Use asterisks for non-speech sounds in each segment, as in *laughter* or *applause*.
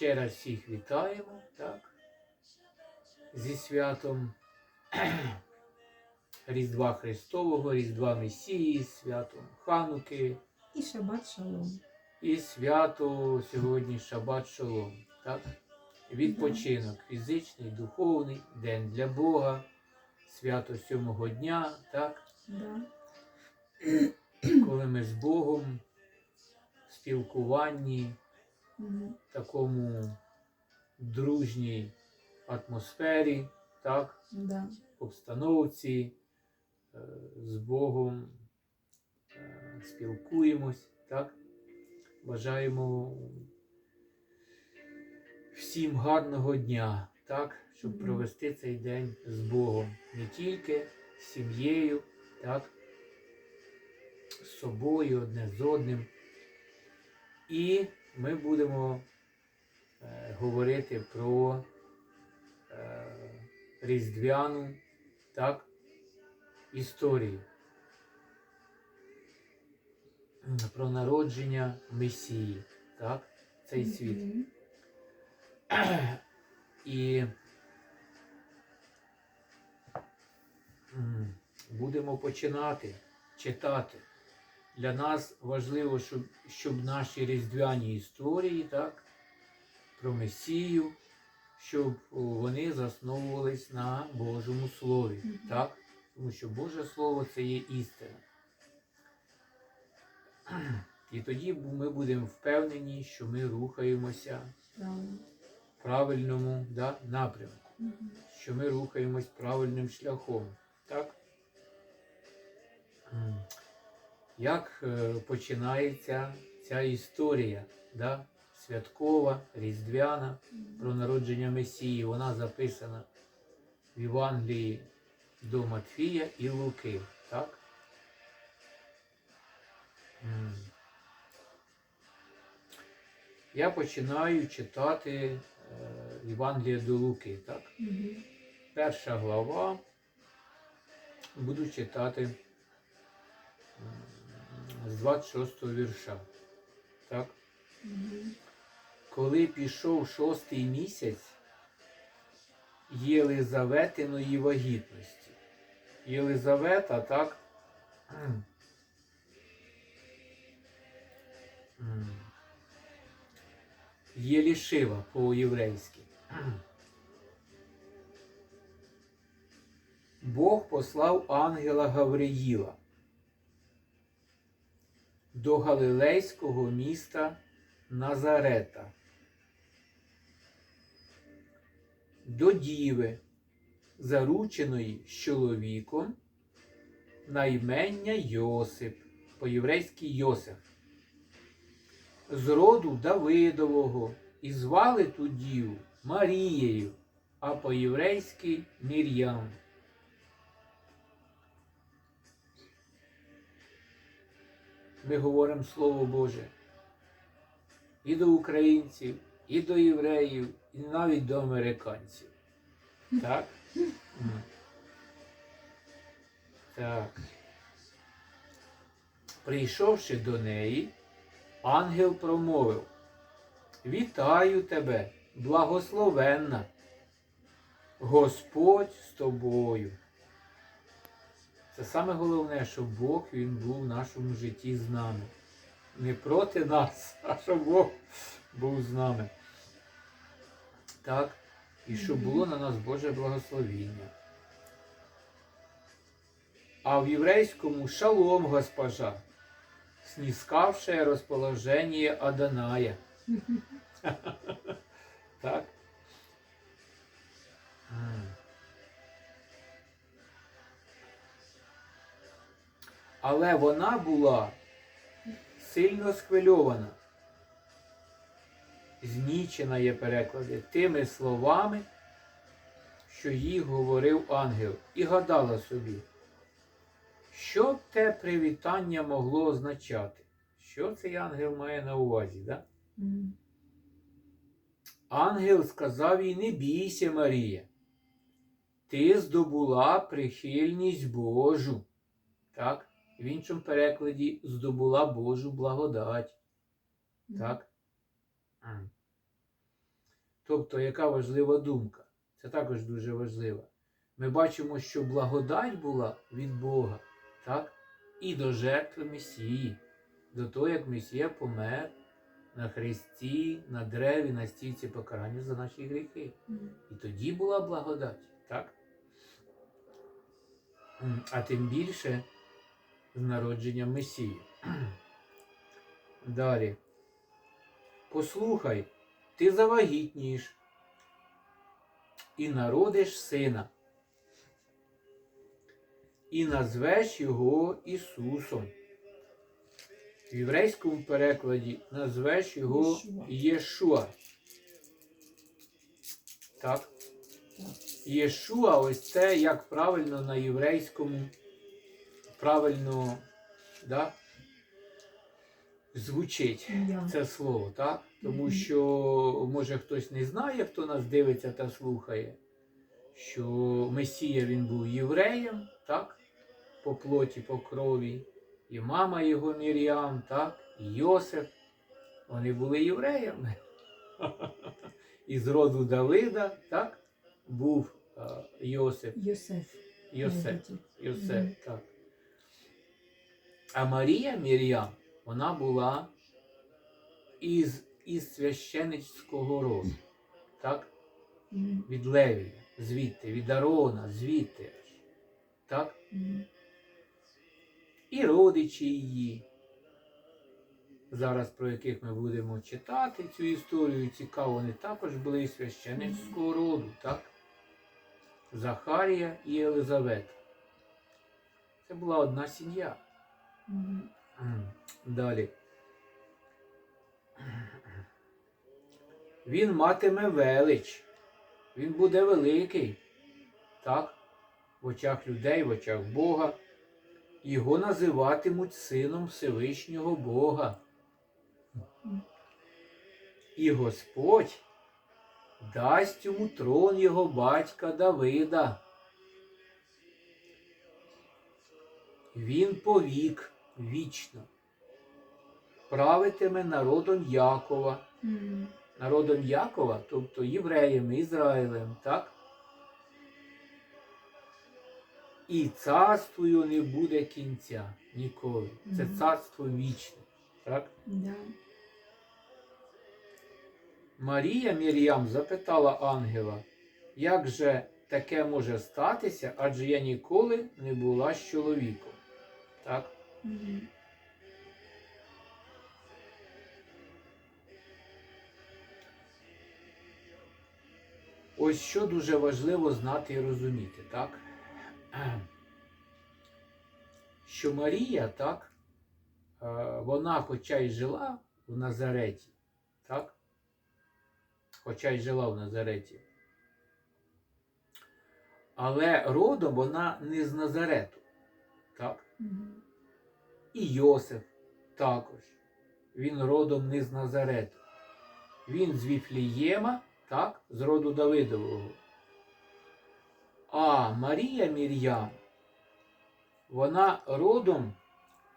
ще раз всіх вітаємо, так? Зі святом *clears throat* Різдва Христового, Різдва Месії, святом Хануки І шабат шалом. і свято сьогодні Шабат Шолом. Так? Відпочинок фізичний, духовний, день для Бога, свято сьомого дня, так? Да. коли ми з Богом в спілкуванні. Такому дружній атмосфері, так, Да. обстановці, е, з Богом е, спілкуємось, так? Бажаємо всім гарного дня, так, щоб провести цей день з Богом. Не тільки з сім'єю, так, з собою, одне з одним. І ми будемо е, говорити про е, різдвяну так, історію. Про народження Месії, так, цей світ. Мгм. І будемо починати читати. Для нас важливо, щоб, щоб наші різдвяні історії, так, про Месію, щоб вони засновувались на Божому Слові. Мгм. Так? Тому що Боже Слово це є істина. І тоді ми будемо впевнені, що ми рухаємося Правильно. в правильному да, напрямку, Мгм. що ми рухаємось правильним шляхом. Так? Як е, починається ця історія, да? святкова, різдвяна про народження Месії? Вона записана в Євангелії до Матфія і Луки. Так? Я починаю читати е, Євангелія до Луки. Так? Перша глава. Буду читати з 26 вірша. Так? Мгм. Коли пішов шостий місяць Єлизаветиної вагітності. Єлизавета, так? Єлішива по-єврейськи. Бог послав ангела Гавриїла до галилейського міста Назарета, до діви, зарученої з чоловіком на імення Йосип, по-єврейськи Йосиф, з роду Давидового, і звали ту діву Марією, а по-єврейськи Мір'ям. Ми говоримо Слово Боже і до українців, і до євреїв, і навіть до американців. Так? Так. Прийшовши до неї, ангел промовив: Вітаю тебе, благословенна, Господь з тобою. Це саме головне, щоб Бог він був в нашому житті з нами. Не проти нас, *laughs* а щоб Бог був з нами. Так? І щоб було на нас Боже благословіння. А в єврейському шалом госпожа, снискавшее розположення Аданая. *laughs* Так? Але вона була сильно схвильована. Знічена є переклади тими словами, що їй говорив ангел, і гадала собі, що те привітання могло означати? Що цей ангел має на увазі? Да? Ангел сказав їй, не бійся, Марія. Ти здобула прихильність Божу. Так? В іншому перекладі здобула Божу благодать. Так? Тобто, яка важлива думка? Це також дуже важливо. Ми бачимо, що благодать була від Бога, так? І до жертви Месії, до того, як Месія помер на хресті, на древі, на стільці покарання за наші гріхи. І тоді була благодать, так? А тим більше з народженням Месії. Далі. Послухай, ти завагітнієш і народиш сина, і назвеш його Ісусом. В єврейському перекладі назвеш його Єшуа. Так. Єшуа, ось це як правильно на єврейському, правильно да, звучить Ім'я. це слово, так? Тому Мгм. що, може, хтось не знає, хто нас дивиться та слухає, що Месія він був євреєм, так? По плоті, по крові, і мама його Мір'ям, так? І Йосиф. Вони були євреями. Із роду Давида, так? Був е, Йосиф. Йосиф. Йосиф. Йосиф, так. А Марія Мір'ям, вона була із, із священницького роду, так? Від Левія, звідти, від Арона, звідти. Так? І родичі її, зараз про яких ми будемо читати цю історію, цікаво, вони також були із священницького роду, так? Захарія і Єлизавета. Це була одна сім'я. Далі. Він матиме велич. Він буде великий. Так? В очах людей, в очах Бога. Його називатимуть сином Всевишнього Бога. І Господь дасть йому трон його батька Давида. Він повік вічно. Правитиме народом Якова. Народом Якова, тобто євреєм, Ізраїлем, так? І царствою не буде кінця ніколи. Це царство вічне. Так? Марія Мір'ям запитала ангела, як же таке може статися, адже я ніколи не була з чоловіком. Так? Ось що дуже важливо знати і розуміти, так? *clears throat* Що Марія, так, е, вона хоча й жила в Назареті, так? Хоча й жила в Назареті. Але родом вона не з Назарету, так? Мгм. І Йосиф також. Він родом не з Назарету. Він з Віфлієма, так, з роду Давидового. А Марія Мір'ям, вона родом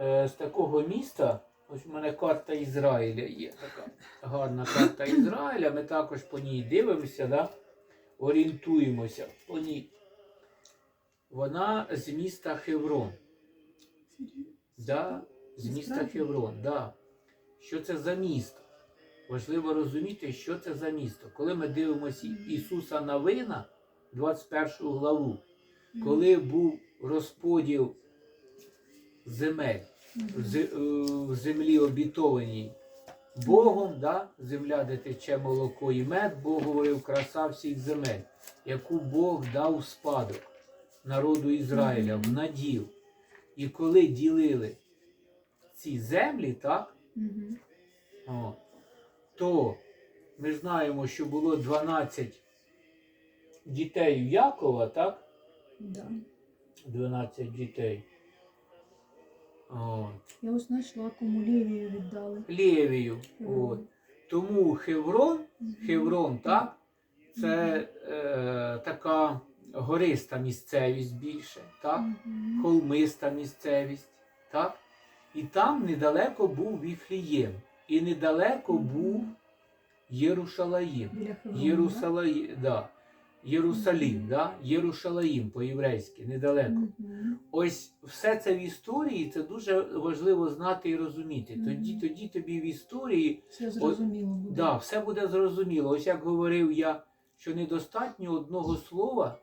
е, з такого міста. Ось у мене карта Ізраїля є така гарна карта Ізраїля. Ми також по ній дивимося, да? орієнтуємося по ній. Вона з міста Хеврон. Да, з міста Хеврон, да. Що це за місто? Важливо розуміти, що це за місто. Коли ми дивимося Ісуса Навина, 21 главу, коли був розподіл земель в зе- е, в землі обітованій Богом, да, земля, де тече молоко і мед, Бог говорив краса всіх земель, яку Бог дав у спадок народу Ізраїля в Мгм. І коли ділили ці землі, так, Мгм. о, то ми знаємо, що було 12 дітей в Якова, так? Да. 12 дітей. От. Я ось знайшла, кому Лівію віддали. Левію. Мгм. От. Тому Хеврон. Хеврон, так? Це е, така гориста місцевість більше, так? Мгм. холмиста місцевість, так? І там недалеко був Віфлієм. І недалеко був Єрушалаїм. Біля Єрусалаї, да. Єрусалім, да? Єрушалаїм по-єврейськи, недалеко. Мгм. Ось все це в історії, це дуже важливо знати і розуміти. Мгм. Тоді, тоді тобі в історії Все зрозуміло буде. да, все буде зрозуміло. Ось як говорив я, що недостатньо одного слова,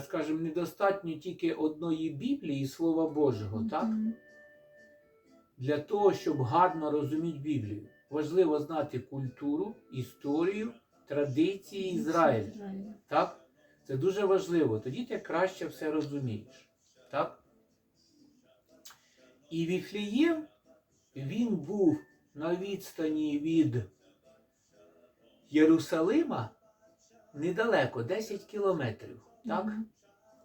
скажімо, недостатньо тільки одної Біблії, Слова Божого, так? Для того, щоб гарно розуміти Біблію. Важливо знати культуру, історію, традиції Ізраїля. Ізраїля. Так? Це дуже важливо. Тоді ти краще все розумієш. Так? І Віфлієм, він був на відстані від Єрусалима недалеко, 10 кілометрів. Так? Мгм.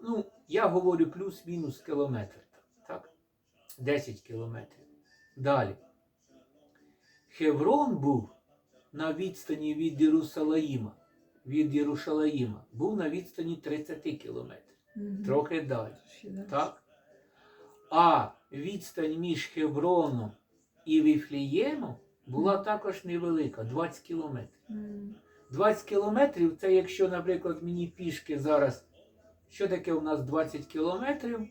Ну, я говорю плюс-мінус кілометр. Так? 10 кілометрів. Далі. Хеврон був на відстані від Єрусалаїма. Від Єрушалаїма. Був на відстані 30 кілометрів. Мгм. Трохи далі. Так? А відстань між Хевроном і Віфліємом була також невелика 20 кілометрів. Мгм. 20 кілометрів це якщо, наприклад, мені пішки зараз. Що таке у нас 20 кілометрів?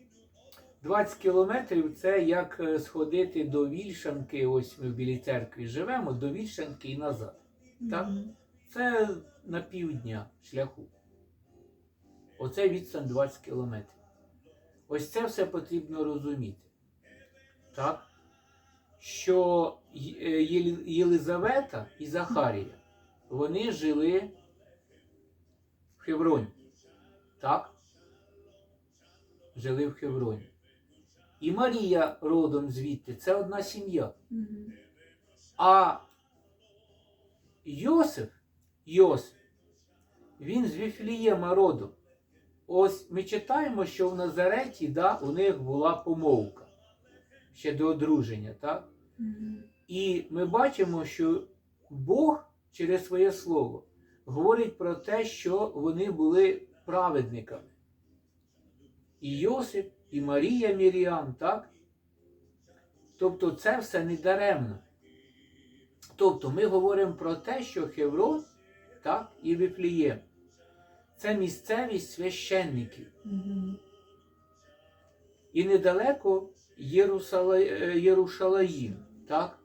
20 кілометрів це як е, сходити до Вільшанки, ось ми в Білій церкві живемо, до Вільшанки і назад. Так? Це на півдня шляху. Оце відстань 20 кілометрів. Ось це все потрібно розуміти. Так? Що е, Єлизавета і Захарія, вони жили в Хевроні. Так? Жили в Хевроні. І Марія родом звідти це одна сім'я. Мгм. А Йосиф, Йосиф, він з Віфлієма родом. Ось ми читаємо, що в Назареті да, у них була помовка ще до одруження. Так? Мгм. І ми бачимо, що Бог через своє слово говорить про те, що вони були праведниками. І Йосип, і Марія Міріам, так? Тобто це все не даремно. Тобто ми говоримо про те, що Хеврон так, і Віфлієм це місцевість священників. І недалеко Єрусала... Єрушалаїм, так?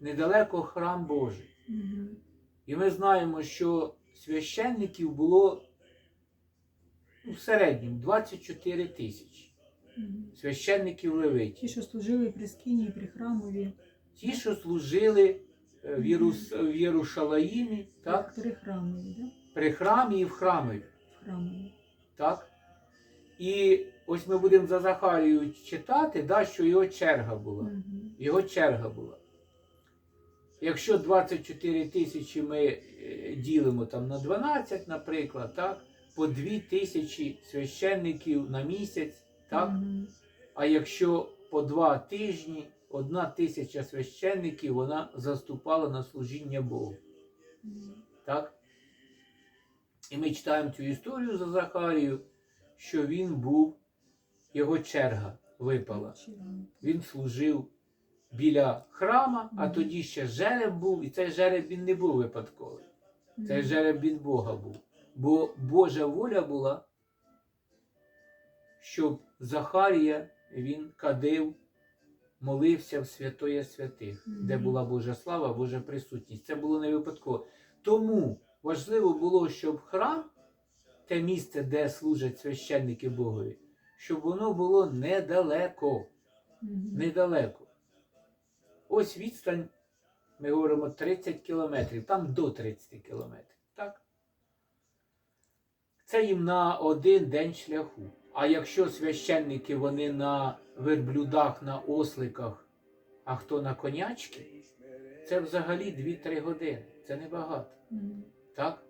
недалеко храм Божий. Мгм. І ми знаємо, що священників було ну, в середньому 24 тисячі. Священників Ті, що служили при скині, при храмові, Ті, що служили е, в, Єрус... в Єрушалаїмі, так? при храмові, да? при храмі і в храмові. В храмові. Так? І ось ми будемо за Захарію читати, да, що його черга була. Мгм. Його черга була. Якщо 24 тисячі ми е, ділимо там на 12, наприклад, так, по 2 тисячі священників на місяць, так? Мгм. а якщо по 2 тижні одна тисяча священників вона заступала на служіння Богу. Мгм. Так? І ми читаємо цю історію за Захарію, що він був, його черга випала. Він служив біля храма, а тоді ще жереб був, і цей жереб він не був випадковий. Цей жереб від Бога був. Бо Божа воля була, щоб Захарія він кадив, молився в святоє святих, де була Божа слава, Божа присутність. Це було не випадково. Тому важливо було, щоб храм, те місце, де служать священники Богові, щоб воно було недалеко недалеко. Ось відстань, ми говоримо 30 кілометрів, там до 30 кілометрів. Так? Це їм на один день шляху. А якщо священники вони на верблюдах, на осликах, а хто на конячки, це взагалі 2-3 години. Це небагато. Мгм. Так?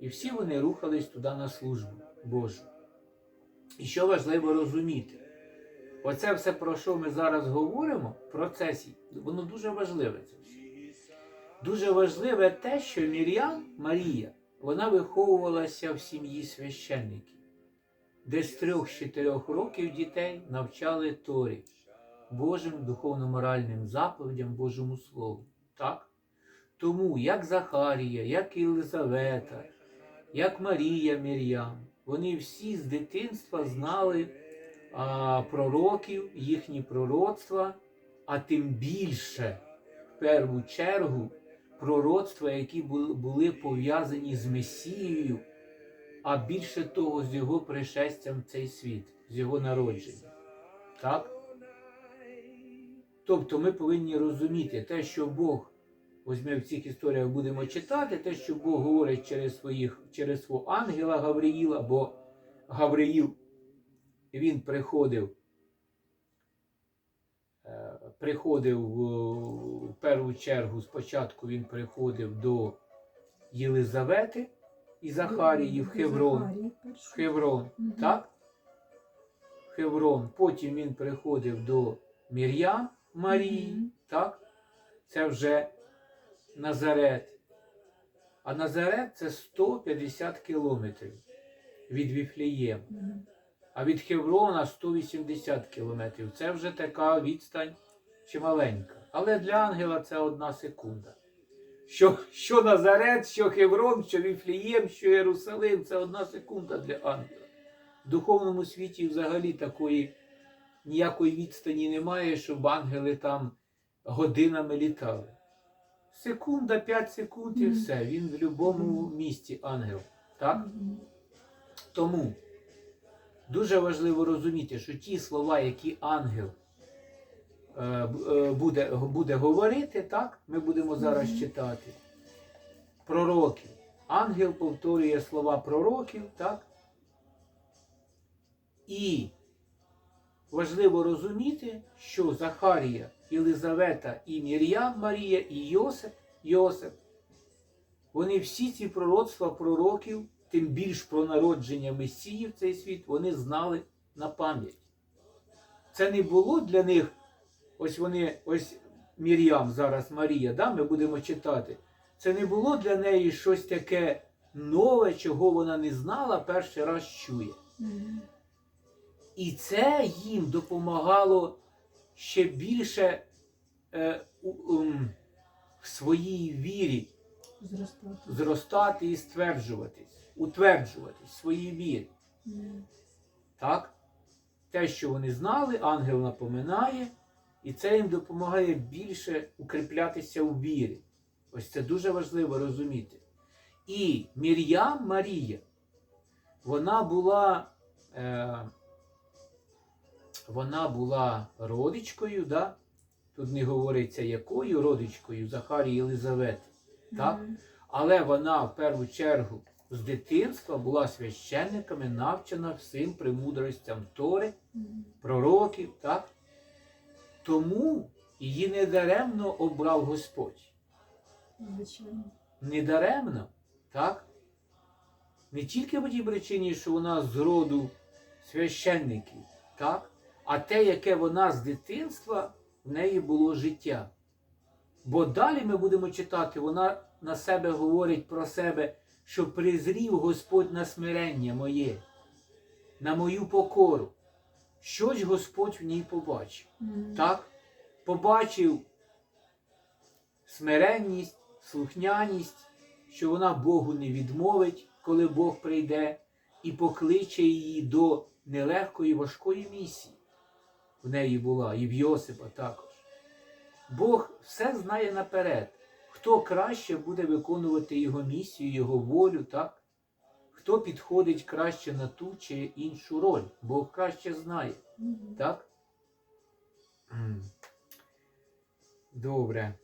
І всі вони рухались туди на службу Божу. І що важливо розуміти, оце все, про що ми зараз говоримо, в процесі, воно дуже важливе. Це все. Дуже важливе те, що Мір'ям Марія, вона виховувалася в сім'ї священників, де з трьох-чотирьох років дітей навчали Торі, Божим духовно-моральним заповідям, Божому Слову. Так? Тому як Захарія, як Єлизавета, як Марія Мір'ям, вони всі з дитинства знали а, пророків, їхні пророцтва, а тим більше, в першу чергу, пророцтва, які були, пов'язані з Месією, а більше того, з його пришестям в цей світ, з його народженням. Так? Тобто ми повинні розуміти те, що Бог, ось ми в цих історіях будемо читати, те, що Бог говорить через, своїх, через свого ангела Гавриїла, бо Гавриїл він приходив, е, приходив в, першу чергу, спочатку він приходив до Єлизавети і Захарії в Хеврон. В. Хеврон, так? В Хеврон. Потім він приходив до Мір'ям Марії, так? Це вже Назарет. А Назарет це 150 кілометрів від Віфлієм. А від Хеврона 180 кілометрів. Це вже така відстань чималенька. Але для ангела це одна секунда. Що, що Назарет, що Хеврон, що Віфлієм, що Єрусалим це одна секунда для ангела. В духовному світі взагалі такої ніякої відстані немає, щоб ангели там годинами літали. Секунда, 5 секунд і все. Він в будь-якому місці ангел. Так? Тому дуже важливо розуміти, що ті слова, які ангел е, е, буде, буде говорити, так, ми будемо зараз читати. Пророків. Ангел повторює слова пророків, так? І важливо розуміти, що Захарія, Єлизавета і Мір'ям Марія і Йосип, Йосип, вони всі ці пророцтва пророків, тим більш про народження Месії в цей світ, вони знали на пам'ять. Це не було для них, ось вони, ось Мір'ям зараз Марія, да, ми будемо читати. Це не було для неї щось таке нове, чого вона не знала, перший раз чує. І це їм допомагало ще більше е, у, ум, в своїй вірі Зростати. зростати і стверджуватись, утверджуватись в своїй вірі. Мгм. Так? Те, що вони знали, ангел напоминає, і це їм допомагає більше укріплятися у вірі. Ось це дуже важливо розуміти. І Мір'ям Марія, вона була, е, вона була родичкою, да? тут не говориться якою родичкою Захарії Єлизавети. Так? Але вона в першу чергу з дитинства була священниками, навчена всім премудростям Тори, пророків, так? Тому її недаремно обрав Господь. Звичайно. Недаремно, так? Не тільки по тій причині, що вона з роду священників, так? а те, яке вона з дитинства, в неї було життя. Бо далі ми будемо читати, вона на себе говорить про себе, що призрів Господь на смирення моє, на мою покору. Щось Господь в ній побачив. Мгм. Так? Побачив смиренність, слухняність, що вона Богу не відмовить, коли Бог прийде, і покличе її до нелегкої важкої місії. В неї була, і в Йосипа також. Бог все знає наперед, хто краще буде виконувати його місію, його волю, так? Хто підходить краще на ту чи іншу роль, Бог краще знає. Так? Добре.